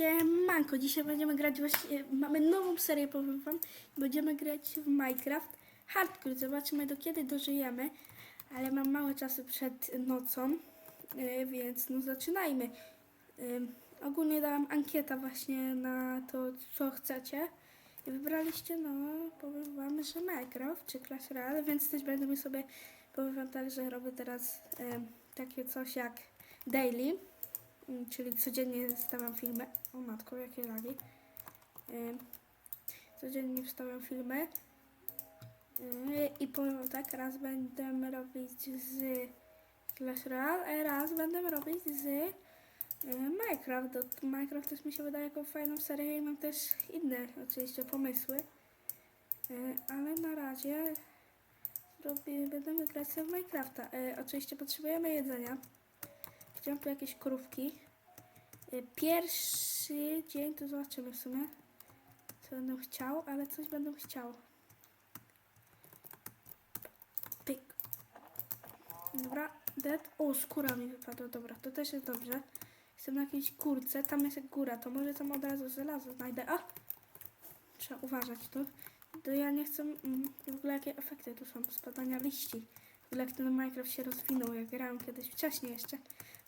Siemanko, dzisiaj będziemy grać właśnie, mamy nową serię, powiem wam. Będziemy grać w Minecraft Hardcore, zobaczymy do kiedy dożyjemy. Ale mam mało czasu przed nocą, yy, więc no zaczynajmy. Yy, ogólnie dałam ankietę właśnie na to, co chcecie. I wybraliście, no, powiem wam, że Minecraft czy Clash Royale, więc też będziemy sobie, powiem wam tak, że robię teraz yy, takie coś jak daily. Mm, czyli codziennie wstawiam filmy. O matko, jakie lagi. Codziennie wstawiam filmy. I powiem tak, raz będę robić z Clash Royale, a raz będę robić z Minecraft. Minecraft też mi się wydaje jako fajną serię i mam też inne oczywiście pomysły. Ale na razie robię, będziemy grać w Minecrafta. Yy, Oczywiście potrzebujemy jedzenia. Chciałam tu jakieś krówki. Y, Pierwszy dzień to zobaczymy w sumie, co będę chciał, ale coś będę chciał. Pyk. Dobra, dead. O, skóra mi wypadła, dobra, to też jest dobrze. Jestem na jakiejś górce, tam jest góra, to może tam od razu żelazo znajdę. A! Trzeba uważać tu. To ja nie chcę, mm, w ogóle jakie efekty tu są, spadania liści. W ogóle jak ten Minecraft się rozwinął, jak grałem kiedyś wcześniej jeszcze.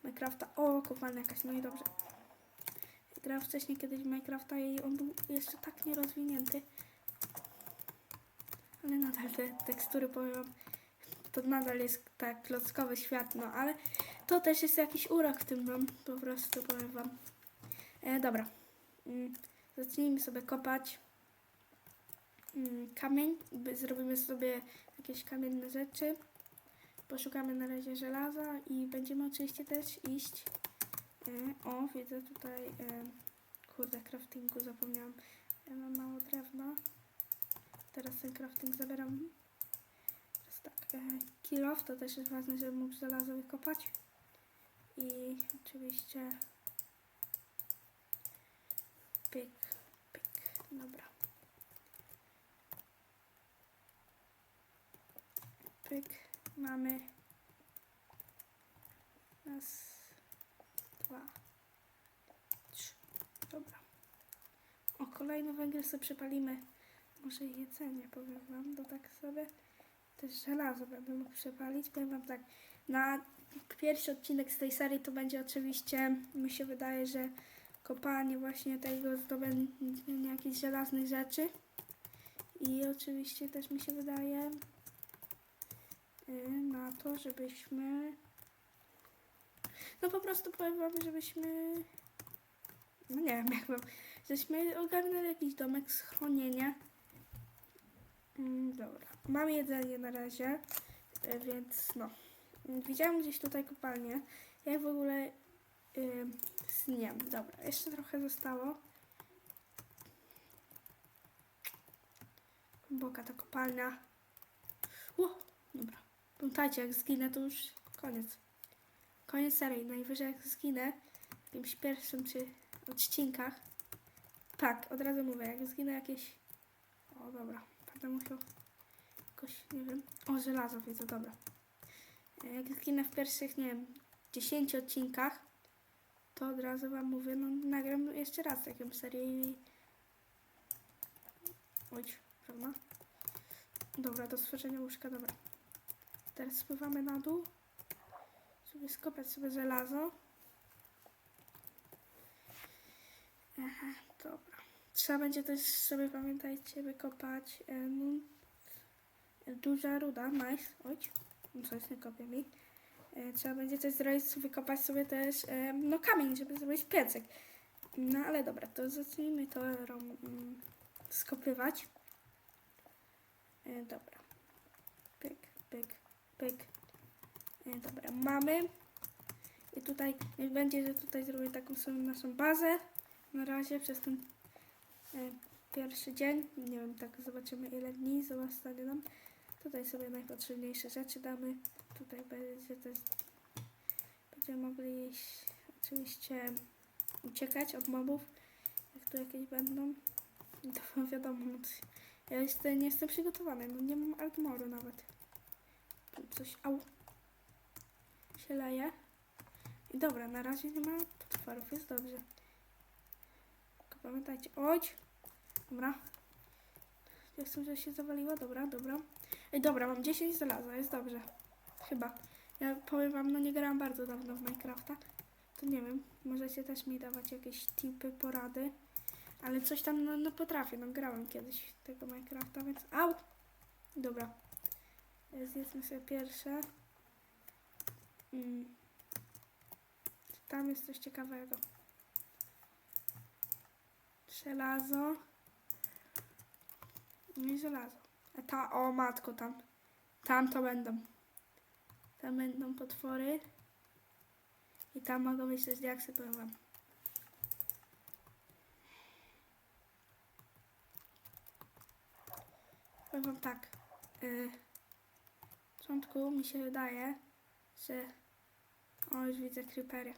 Minecrafta. O, kopalnia jakaś, no i dobrze. Grałem wcześniej kiedyś Minecrafta i on był jeszcze tak nierozwinięty. Ale nadal te tekstury, powiem wam, to nadal jest tak klockowy świat, no ale to też jest jakiś urok w tym, no po prostu powiem wam. E, dobra. Mm, zacznijmy sobie kopać mm, kamień. Zrobimy sobie jakieś kamienne rzeczy. Poszukamy na razie żelaza i będziemy oczywiście też iść. E, o, widzę tutaj. E, kurde, craftingu zapomniałam. Ja mam mało drewna. Teraz ten crafting zabieram. Teraz tak. E, kill off to też jest ważne, żeby mógł żelazo wykopać. I oczywiście. Pyk, pyk. Dobra. Pyk. Mamy raz, dwa, trzy. Dobra. O, kolejny węgiel sobie przepalimy. Może jedzenie, powiem wam, to tak sobie też żelazo będę mógł przepalić. Powiem wam tak, na pierwszy odcinek z tej serii to będzie oczywiście, mi się wydaje, że kopanie właśnie tego zdobywania jakichś żelaznych rzeczy. I oczywiście też mi się wydaje, na to, żebyśmy. No po prostu powiem wam, żebyśmy. No nie wiem, jak wam. Żebyśmy ogarnęli jakiś domek schronienia. Mm, dobra. Mam jedzenie na razie, y, więc no. Widziałam gdzieś tutaj kopalnię. Jak w ogóle y, zniem. Dobra, jeszcze trochę zostało. Głęboka ta kopalnia. Dobra. Pamiętajcie, jak zginę, to już koniec. Koniec serii. Najwyżej jak zginę w jakimś pierwszym czy odcinkach. Tak, od razu mówię, jak zginę jakieś... O, dobra. Będę musiał jakoś, nie wiem... O, żelazo widzę, dobra. Jak zginę w pierwszych, nie wiem, 10 odcinkach, to od razu wam mówię, no nagram jeszcze raz taką serię i... Oj, prawda? Dobra, do stworzenia łóżka, dobra. Teraz spływamy na dół, żeby skopać sobie żelazo. Aha, dobra. Trzeba będzie też sobie, pamiętajcie, wykopać e, no, duża ruda, nice. Oj, no coś nie kopie mi. E, trzeba będzie też zrobić, wykopać sobie też e, no kamień, żeby zrobić piecek. No ale dobra, to zacznijmy to rom, mm, skopywać. E, dobra. Pyk, pyk, pyk. E, dobra, mamy. I tutaj, będzie, że tutaj zrobię taką sobie naszą bazę. Na razie przez ten e, pierwszy dzień. Nie wiem, tak zobaczymy ile dni zostanie nam. Tutaj sobie najpotrzebniejsze rzeczy damy. Tutaj będzie też, będziemy mogli oczywiście uciekać od mobów, jak tu jakieś będą. I To wiadomo, no, ja jeszcze nie jestem przygotowany, no nie mam armoru nawet. Tu coś, au, się leje. I dobra, na razie nie ma potworów, jest dobrze. pamiętajcie. Oj! Dobra. Ja chcę, że się zawaliła. Dobra, dobra. Ej, dobra, mam 10 żelaza, jest dobrze. Chyba. Ja powiem wam, no nie grałam bardzo dawno w Minecrafta. To nie wiem, możecie też mi dawać jakieś tipy, porady. Ale coś tam, no, no potrafię, no grałem kiedyś tego Minecrafta, więc... Au! Dobra. Zjedzmy sobie pierwsze. Mm. Tam jest coś ciekawego. Żelazo. I żelazo. A ta, o matko, tam. Tam to będą. Tam będą potwory. I tam mogą być też diaksy, powiem. Powiem wam tak. W początku mi się wydaje, że... O, już widzę creepery.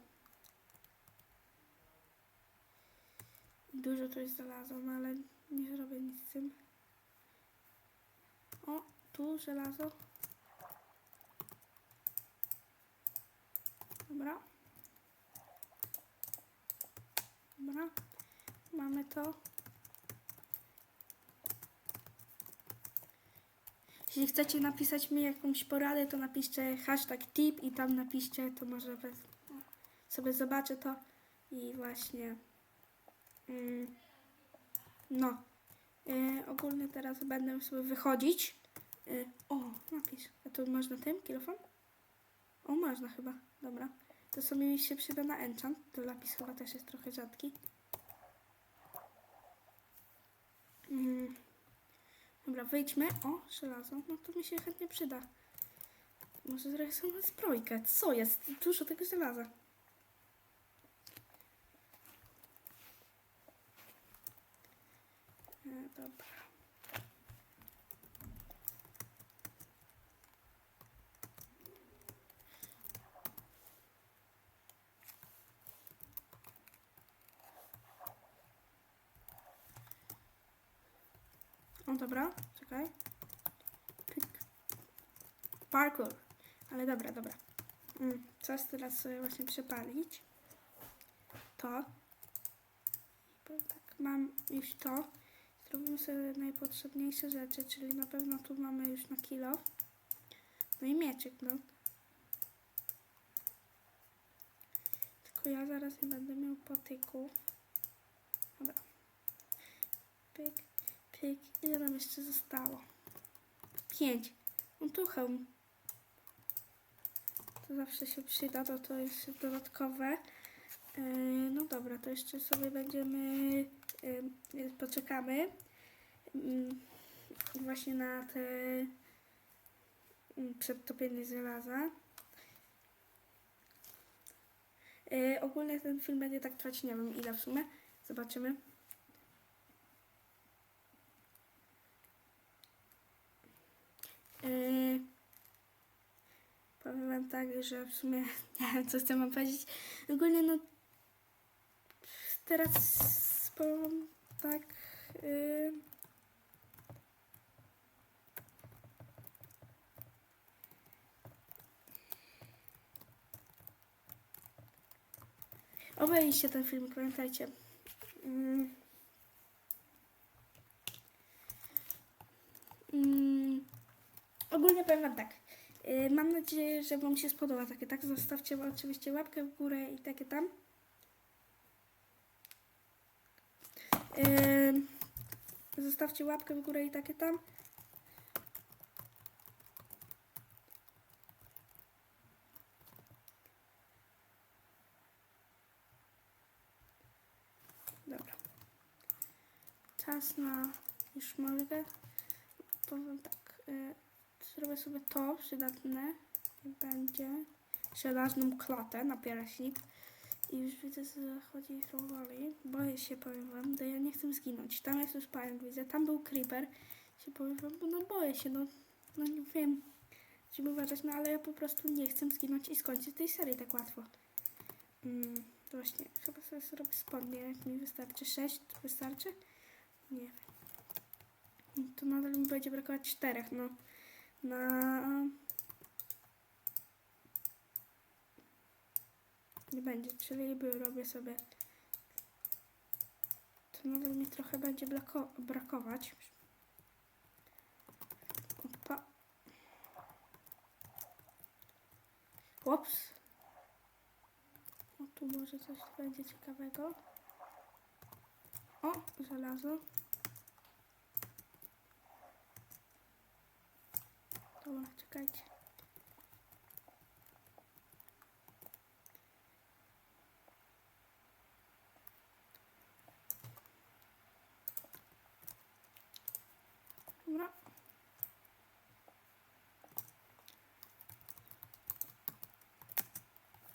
Dużo tu jest żelazo, no ale nie zrobię nic z tym. O, tu żelazo. Dobra. Dobra. Mamy to. Jeśli chcecie napisać mi jakąś poradę, to napiszcie hashtag tip i tam napiszcie, to może sobie zobaczę to i właśnie mm, no yy, ogólnie teraz będę sobie wychodzić. Yy, o, napisz. A to można tym kilofon? O, można chyba. Dobra. To sobie mi się przyda na enchant. To lapis chyba też jest trochę rzadki. Mm. Dobra, wyjdźmy. O, żelazo. No to mi się chętnie przyda. Może zrobię sobie zbrojkę. Co jest? Dużo tego żelaza. E, dobra. O, dobra, czekaj. Pyk. Parkour. Ale dobra, dobra. Mm, czas teraz właśnie przepalić. To. Tak, mam już to. Zrobimy sobie najpotrzebniejsze rzeczy, czyli na pewno tu mamy już na kilo. No i mieczyk, no. Tylko ja zaraz nie będę miał potyku. Dobra. Pyk. Pyk. Ile nam jeszcze zostało? Pięć. No. To zawsze się przyda, to to jest dodatkowe. Yy, no dobra, to jeszcze sobie będziemy, yy, poczekamy yy, właśnie na te przedtopienie żelaza. Ogólnie ten film będzie tak trwać, nie wiem ile w sumie. Zobaczymy. Yy, powiem wam tak, że w sumie nie wiem, co chcę wam powiedzieć. Ogólnie no teraz powiem tak. Yy, Obejrzyjcie ten film, pamiętajcie. Mm. Mm. Ogólnie powiem wam tak. Yy, mam nadzieję, że wam się spodoba takie tak. Zostawcie oczywiście łapkę w górę i takie tam. Yy, zostawcie łapkę w górę i takie tam. Dobra. Czas na... Już. Powiem tak. Zrobię sobie to przydatne. Będzie żelazną klatę na pierśnik. I już widzę, co zachodzi powoli. Boję się, powiem wam, bo ja nie chcę zginąć. Tam jest już pająk, widzę. Tam był creeper. Się powiem wam, bo no boję się, no, no nie wiem, żeby uważać, no ale ja po prostu nie chcę zginąć i skończyć tej serii tak łatwo. Mm, to właśnie, chyba sobie zrobię spodnie, jak mi wystarczy 6, to wystarczy? Nie. To nadal mi będzie brakować czterech, no. Na... Nie będzie, czyli robię sobie To nawet mi trochę będzie brakować. Opa. Ups. O, tu może coś będzie ciekawego. O, żelazo. Dobra, czekajcie. Dobra.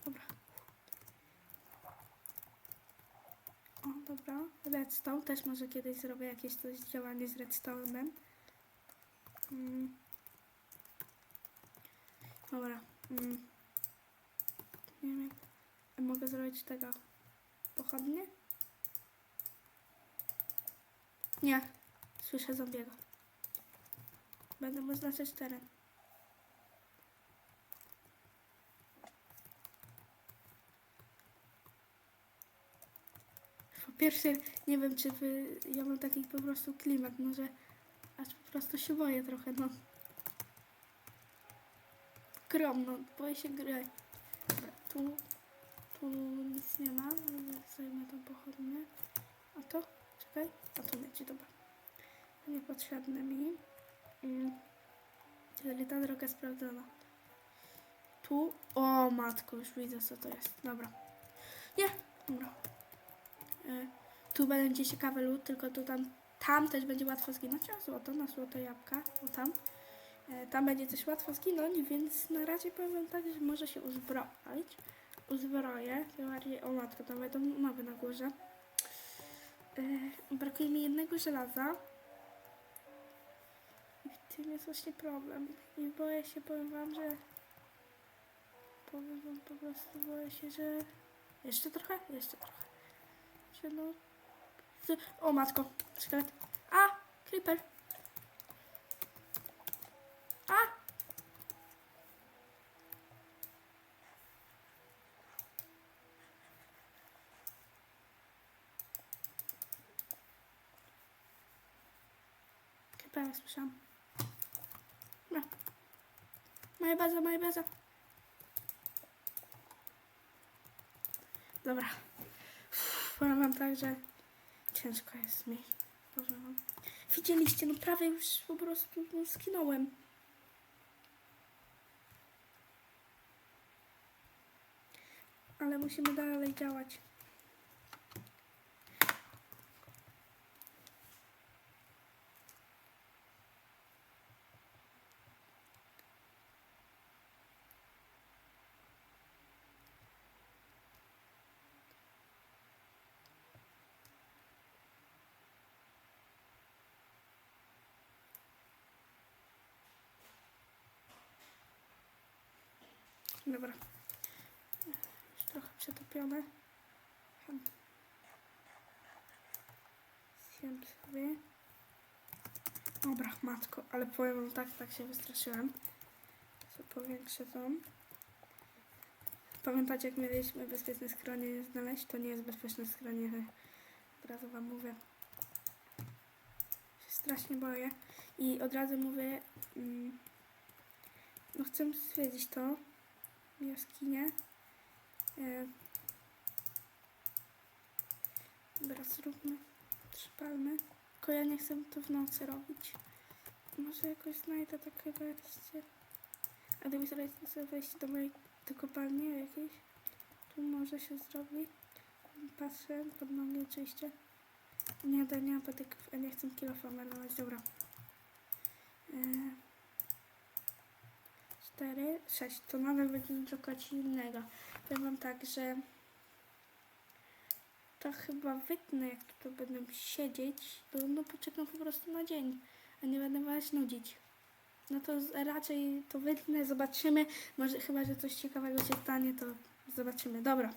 Dobra. O, dobra. Redstone. Też może kiedyś zrobię jakieś coś działanie z redstone'em. Mm. Dobra. Mm. Nie wiem. jak- Mogę zrobić tego pochodnie? Nie. Słyszę zombiego. Będę mu znaczyć teren. Po pierwsze, nie wiem, czy wy, ja mam taki po prostu klimat, może aż po prostu się boję trochę, no. Grom, no, boję się gry. Dobra, tu, tu nic nie ma, zajmę tą pochodnię. A to? Czekaj, a to leci, dobra. Niepotrzebne mi. Mm. Czyli ta droga sprawdzona. Tu, o matko, już widzę co to jest, dobra. Nie, dobra. E, tu będzie ciekawy lód, tylko tu tam, tam też będzie łatwo zginąć. A złoto, na złoto jabłka, o tam. E, tam będzie też łatwo zginąć, więc na razie powiem tak, że może się uzbroić. Uzbroję, bardziej, o matko, tam będą nowe na górze. E, brakuje mi jednego żelaza. I w tym jest właśnie problem. I boję się, powiem wam, że... Powiem wam po prostu, boję się, że... Jeszcze trochę? Jeszcze trochę. Że no... O matko, szkielet. A! Creeper. A! Creepera słyszałam. Dobra. Moja baza, moja baza. Dobra. Powiem wam tak, że ciężko jest mi. Widzieliście, no prawie już po prostu no, skinąłem. Ale musimy dalej działać. Dobra. Przetopione. Zjem sobie. Dobra, matko, ale powiem wam tak, tak się wystraszyłem. Co powiększę to. Pamiętacie, jak mieliśmy bezpieczne schronienie znaleźć? To nie jest bezpieczne schronienie. Od razu wam mówię. Się strasznie boję. I od razu mówię, mm, no chcę stwierdzić to, jaskinie. E, Dobra, zróbmy, przypalmy. Tylko ja nie chcę to w nocy robić. Może jakoś znajdę takie wejście. A gdyby sobie wejść do mojej do kopalni jakiejś, tu może się zrobi. Patrzę pod nogi oczywiście. Nie, to nie patyków, a nie chcę kilofa marnować, dobra. E, cztery, sześć. To nadal będziemy szukać innego. Powiem wam tak, że to chyba wytnę, jak tu będę siedzieć, to no poczekam po prostu na dzień, a nie będę was nudzić. No to raczej to wytnę, zobaczymy. Może chyba, że coś ciekawego się stanie, to zobaczymy. Dobra.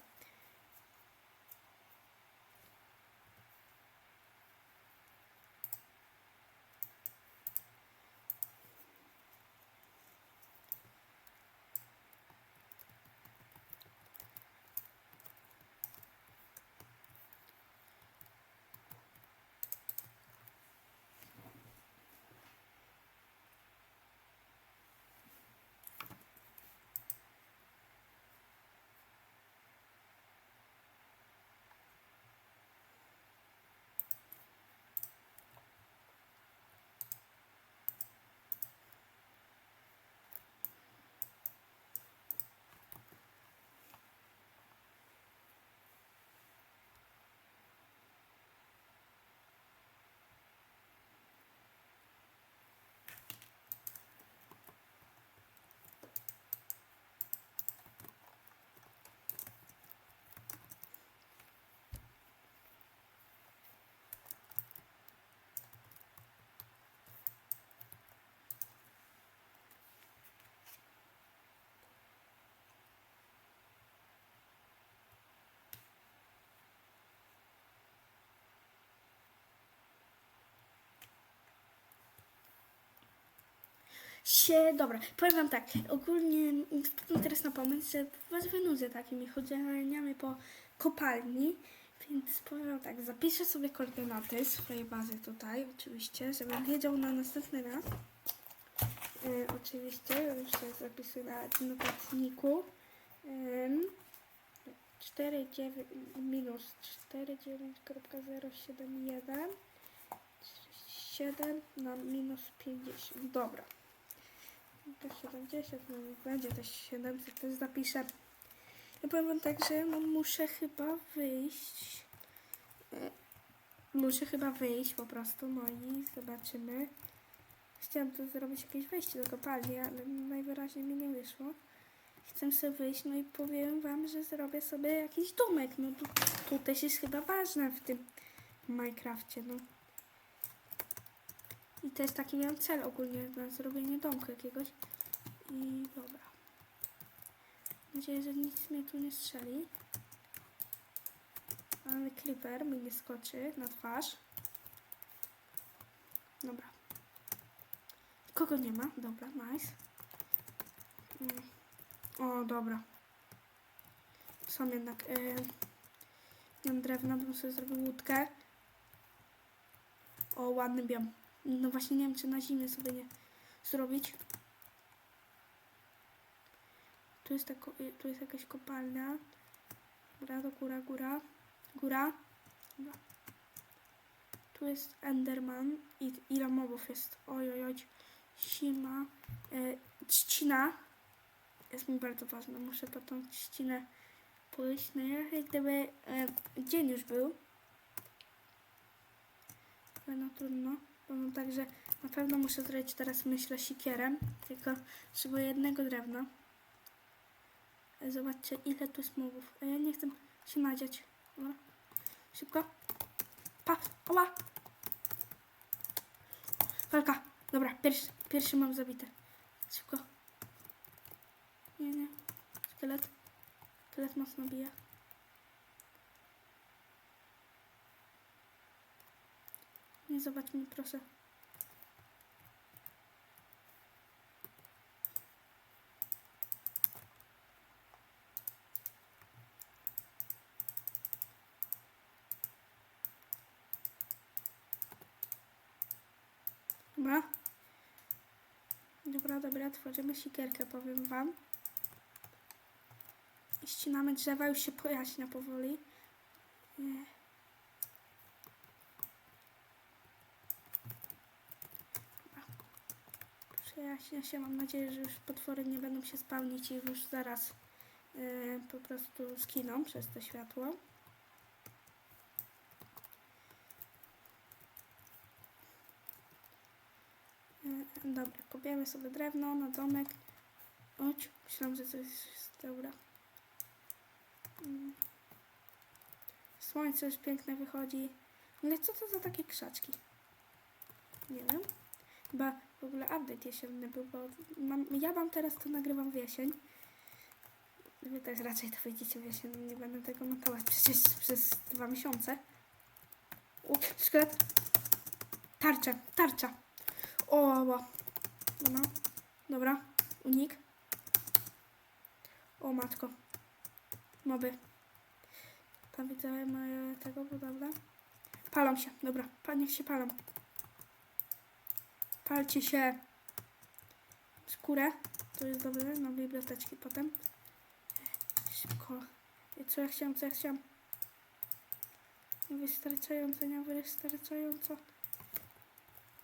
Się, dobra, powiem wam tak, ogólnie wpadłam teraz na pomysł, że was wynudzę takimi chodzeniami po kopalni, więc powiem wam tak, zapiszę sobie koordynaty swojej bazy tutaj, oczywiście, żebym wiedział na następny raz. E, oczywiście, już się zapisuję na notatniku. Ym, 4,9 minus 4,9.071 7 na minus 50. Dobra. To 70, no będzie też 700, też zapiszę. Ja powiem wam tak, że no muszę chyba wyjść. E, Muszę chyba wyjść po prostu, no i zobaczymy. Chciałam tu zrobić jakieś wejście do kopalni, ale najwyraźniej mi nie wyszło. Chcę sobie wyjść, no i powiem wam, że zrobię sobie jakiś domek. No to, to też jest chyba ważne w tym Minecrafcie, no. I to jest taki miałem cel ogólnie na zrobienie domku jakiegoś. I dobra. Mam nadzieję, że nic mnie tu nie strzeli. Ale creeper mi nie skoczy na twarz. Dobra. Kogo nie ma? Dobra, nice. Mm. O, dobra. Są jednak. Yy, mam drewna, bym sobie zrobił łódkę. O, ładny biom. No właśnie nie wiem, czy na zimę sobie nie zrobić. Tu jest, tako, y, tu jest jakaś kopalnia. Góra, do góra, góra. Góra. Dobra. Tu jest Enderman. I ile mobów jest? Oj, oj, oj. Sima. Y, trzcina. Jest mi bardzo ważna. Muszę po tą trzcinę pójść. No jak gdyby y, dzień już był. No trudno. Powiem tak, że na pewno muszę zrobić teraz, myślę, sikierem. Tylko potrzebuję jednego drewna. Zobaczcie, ile tu mobów. A ja nie chcę się nadziać. Dobra. Szybko. Pa! Oła! Walka. Dobra, pierwszy, pierwszy mam zabity. Szybko. Nie, nie. Szkielet. Szkielet mocno bije. Nie zobacz mnie, proszę. Dobra. Dobra, dobra, tworzymy sikierkę, powiem wam. I ścinamy drzewa, już się pojaśnia powoli. Nie. Przejaśnia się, mam nadzieję, że już potwory nie będą się spełnić i już zaraz yy, po prostu skiną przez to światło. Yy, dobra, kopiemy sobie drewno na domek. Chodź, myślałam, że coś jest dobra. Mm. Słońce już piękne wychodzi. Ale co to za takie krzaczki? Nie wiem. Chyba w ogóle update jesienny był, bo mam, ja wam teraz to nagrywam w jesień. Wy też raczej to wyjdziecie w jesień, nie będę tego montować przecież przez dwa miesiące. U, szkielet. Tarcza, tarcza. O. No, dobra, unik. O matko. Moby. Tam widzę tego, bo dobra. Palą się, dobra, niech się palą. Palcie się. Skórę. To jest dobre na biblioteczki potem. Szybko. I Co ja chciałam, co ja chciałam? Wystarczająco, nie wystarczająco.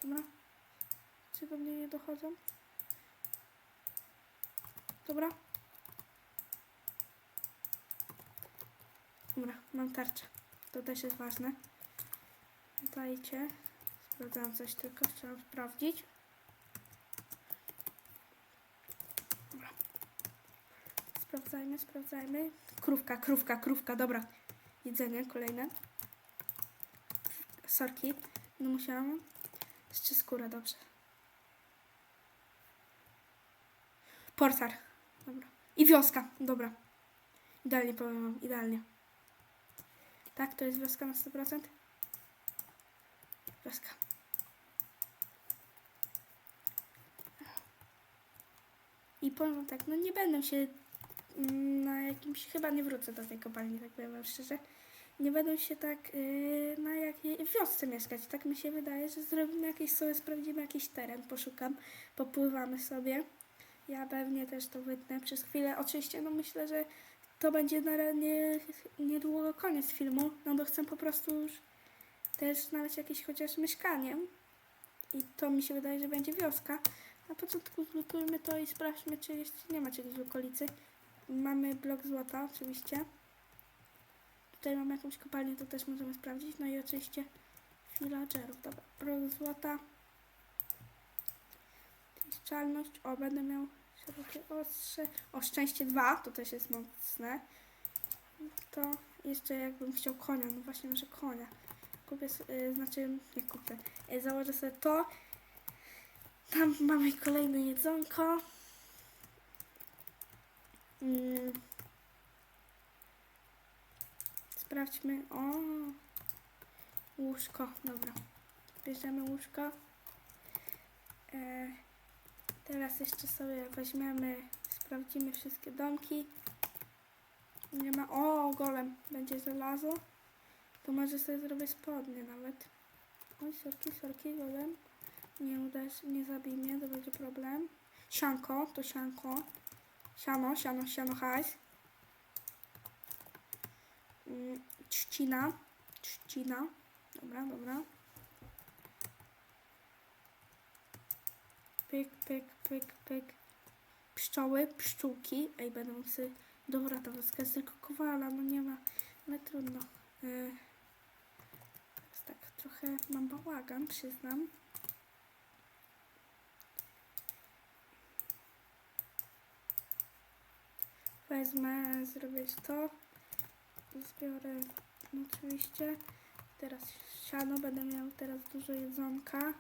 Dobra. Czy do mnie nie dochodzą? Dobra. Dobra, mam tarczę. To też jest ważne. Dajcie. Sprawdzałam coś tylko, chciałam sprawdzić. Sprawdzajmy, sprawdzajmy. Krówka, krówka, krówka, dobra. Jedzenie kolejne. Sorki. No musiałam. Jeszcze skórę, dobrze. Portar. Dobra. I wioska, dobra. Idealnie powiem wam, idealnie. Tak, to jest wioska na 100%? Wioska. I powiem tak, no nie będę się mm, na jakimś, chyba nie wrócę do tej kopalni, tak powiem wam szczerze. Nie będą się tak yy, na jakiej wiosce mieszkać. Tak mi się wydaje, że zrobimy jakieś sobie, sprawdzimy jakiś teren, poszukam, popływamy sobie. Ja pewnie też to wytnę przez chwilę. Oczywiście, no myślę, że to będzie na nie, niedługo koniec filmu, no bo chcę po prostu już też znaleźć jakieś chociaż mieszkanie. I to mi się wydaje, że będzie wioska. Na początku zlutujmy to i sprawdźmy, czy jeszcze nie ma czegoś w okolicy. Mamy blok złota, oczywiście. Tutaj mamy jakąś kopalnię, to też możemy sprawdzić. No i oczywiście villagerów. Dobra, blok złota. Zniszczalność. O, będę miał szerokie ostrze. O, szczęście 2, to też jest mocne. To jeszcze jakbym chciał konia, no właśnie może konia. Kupię, y, znaczy nie kupię. Y, założę sobie to. Tam mamy kolejne jedzonko. Mm. Sprawdźmy. O! Łóżko, dobra. Bierzemy łóżko. E, teraz jeszcze sobie weźmiemy, sprawdzimy wszystkie domki. Nie ma. O, golem będzie żelazo. To może sobie zrobię spodnie nawet. Oj, sorki, sorki, golem. Nie uderz, nie zabij mnie, to będzie problem. Sianko, to sianko. Siano, siano, siano, hajs. Mm, Trzcina, trzcina. Dobra, dobra. Pyk, pyk, pyk, pyk. Pszczoły, pszczółki. Ej, będą psy. Dobra, to jest tylko kowala, no nie ma. Ale trudno. Yy. Tak, trochę mam bałagan, przyznam. Wezmę, zrobię to. Zbiorę no, oczywiście. Teraz siano, będę miał teraz dużo jedzonka.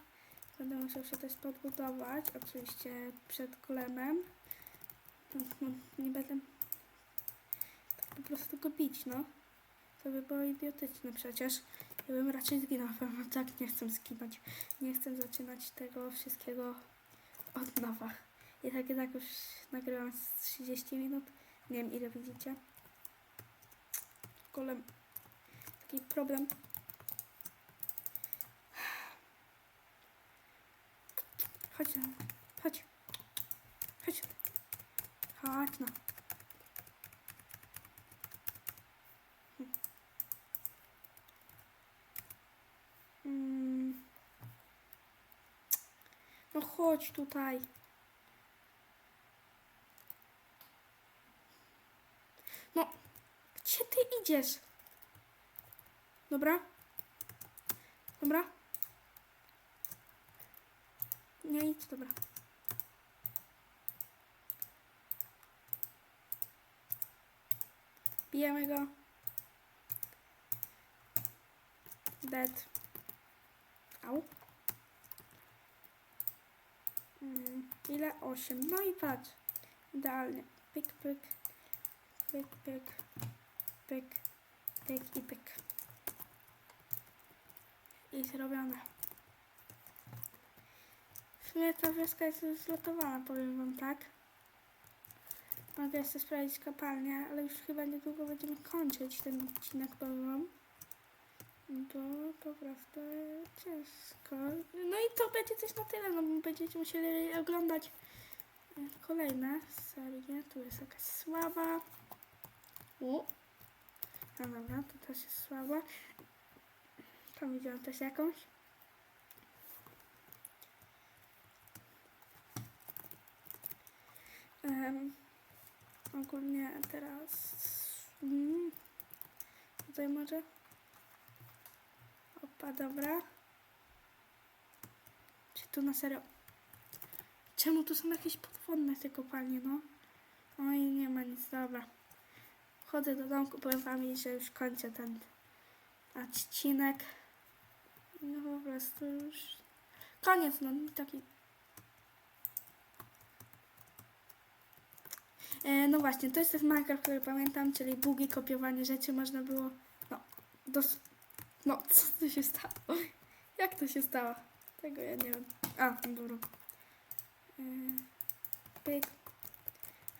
Będę musiał się też podbudować, oczywiście przed golemem. No, no, nie będę tak po prostu go bić, no. To by było idiotyczne przecież. Ja bym raczej zginął, pewno tak nie chcę zginąć. Nie chcę zaczynać tego wszystkiego od nowa. I tak i tak już nagrywam z 30 minut. Nie wiem ile widzicie. Golem. Taki problem. Chodź, no. chodź. Chodź. Chodź no. Mm. No chodź tutaj. No, idziesz? Dobra? Dobra? Nie idź, dobra. Bijemy go. Dead. Au. Mm, ile? Osiem. No i patrz. Idealnie. Pyk, pyk. Pyk, pyk. Pyk. Pyk i pyk. I zrobione. W sumie ta wioska jest już zlotowana, powiem wam tak. Mogę jeszcze sprawdzić kopalnię, ale już chyba niedługo będziemy kończyć ten odcinek, powiem wam. Bo po prostu ciężko. No i to będzie coś na tyle, no bo będziecie musieli oglądać e, kolejne serie. Tu jest jakaś słaba. U. No dobra, to też jest słaba. Tam widziałam też jakąś. Em, ogólnie teraz... Mm, tutaj może... Opa, dobra. Czy tu na serio... Czemu tu są jakieś podwodne te kopalnie, no? Oj, nie ma nic, dobra. Wchodzę do domku, powiem wam, że już kończę ten odcinek. No po prostu już... Koniec, no taki... E, no właśnie, to jest ten Minecraft, który pamiętam, czyli bugi, kopiowanie rzeczy, można było... No, dos... No, co to się stało? Jak to się stało? Tego ja nie wiem. A, dobra. Yy, pyk,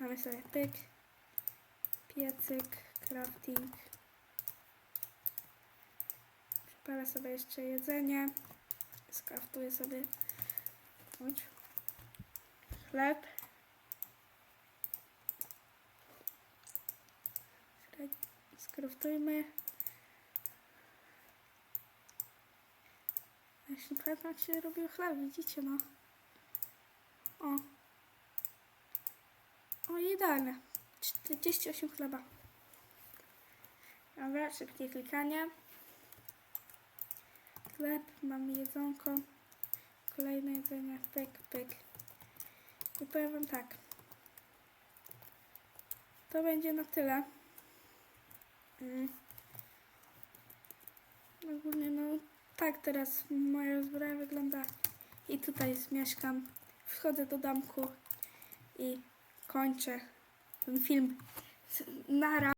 Mamy sobie pyk, piecyk, crafting. Przypalę sobie jeszcze jedzenie. Skraftuję sobie chodź, chleb. Skra- Skraftujmy. Jeśli pamiętam, się robił chleb, widzicie no. O. O, idealne. 48 chleba. Dobra, szybkie klikanie. Chleb, mamy jedzonko. Kolejne jedzenie, pyk, pyk. I powiem wam tak. To będzie na tyle. Mm. Ogólnie no tak teraz moja zbroja wygląda. I tutaj mieszkam. Wchodzę do domku i kończę ten film. Nara.